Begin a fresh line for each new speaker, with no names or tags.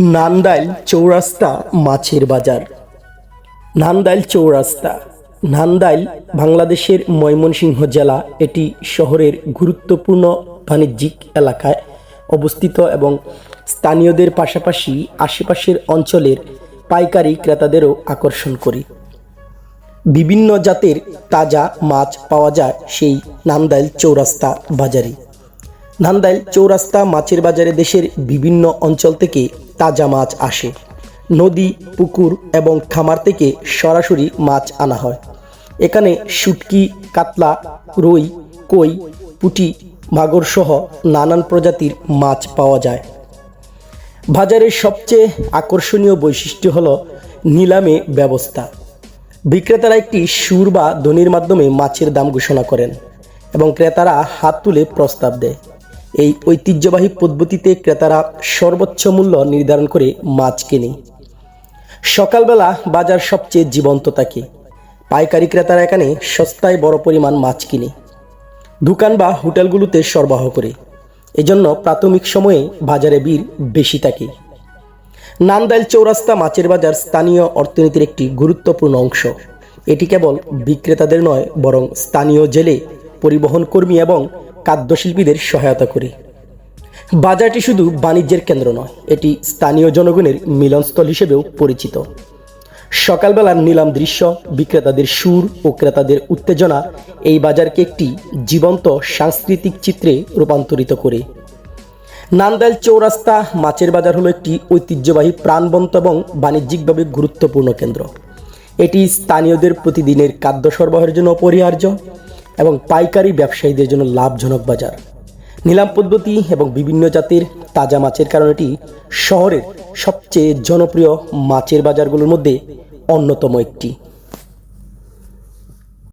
নান্দাইল চৌরাস্তা মাছের বাজার। নান্দাইল চৌরাস্তা। নান্দাইল বাংলাদেশের ময়মনসিংহ জেলা। এটি শহরের গুরুত্বপূর্ণ বাণিজ্যিক এলাকায় অবস্থিত এবং স্থানীয়দের পাশাপাশি আশেপাশের অঞ্চলের পাইকারি ক্রেতাদেরও আকর্ষণ করে। বিভিন্ন জাতের তাজা মাছ পাওয়া যায় সেই নান্দাইল চৌরাস্তা বাজারে। নান্দাইল চৌরাস্তা মাছের বাজারে দেশের বিভিন্ন অঞ্চল থেকে তাজা মাছ আসে। নদী, পুকুর এবং খামার থেকে সরাসরি মাছ আনা হয়। এখানে শুটকি, কাতলা, রুই, কই, পুঁটি, মাগুর সহ নানান প্রজাতির মাছ পাওয়া যায়। বাজারের সবচেয়ে আকর্ষণীয় বৈশিষ্ট্য হলো নিলামে ব্যবস্থা। বিক্রেতারা একটি সুর বা ধ্বনির মাধ্যমে মাছের দাম ঘোষণা করেন এবং ক্রেতারা হাত তুলে প্রস্তাব দেয়। এই ঐতিহ্যবাহী পদ্ধতিতে ক্রেতারা সর্বোচ্চ মূল্য নির্ধারণ করে মাছ কেনে। সকালবেলা বাজার সবচেয়ে জীবন্ত থাকে। পাইকারি ক্রেতারা এখানে সস্তায় বড় পরিমাণ মাছ কিনে। দোকান বা হোটেলগুলোতে সরবরাহ করে। এজন্য প্রাথমিক সময়ে বাজারে ভিড় বেশি থাকে। নান্দাইল চৌরাস্তা মাছের বাজার স্থানীয় অর্থনীতির একটি গুরুত্বপূর্ণ অংশ। এটি কেবল বিক্রেতাদের নয়, বরং স্থানীয় জেলে পরিবহন কর্মী এবং খাদ্যশিল্পীদের সহায়তা করে। বাজারটি শুধু বাণিজ্যের কেন্দ্র নয়, এটি স্থানীয় জনগণের মিলনস্থল হিসেবেও পরিচিত। সকালবেলার নিলাম দৃশ্য, বিক্রেতাদের সুর ও ক্রেতাদের উত্তেজনা এই বাজারকে একটি জীবন্ত সাংস্কৃতিক চিত্রে রূপান্তরিত করে। নান্দাইল চৌরাস্তা মাছের বাজার হলো একটি ঐতিহ্যবাহী প্রাণবন্ত এবং বাণিজ্যিকভাবে গুরুত্বপূর্ণ কেন্দ্র। এটি স্থানীয়দের প্রতিদিনের খাদ্য সরবরাহের জন্য অপরিহার্য। এবং পাইকারি ব্যবসায়ীদের জন্য লাভজনক বাজার। নিলাম পদ্ধতি এবং বিভিন্ন জাতির তাজা মাছের কারণে এটি শহরের সবচেয়ে জনপ্রিয় মাছের বাজারগুলোর মধ্যে অন্যতম একটি।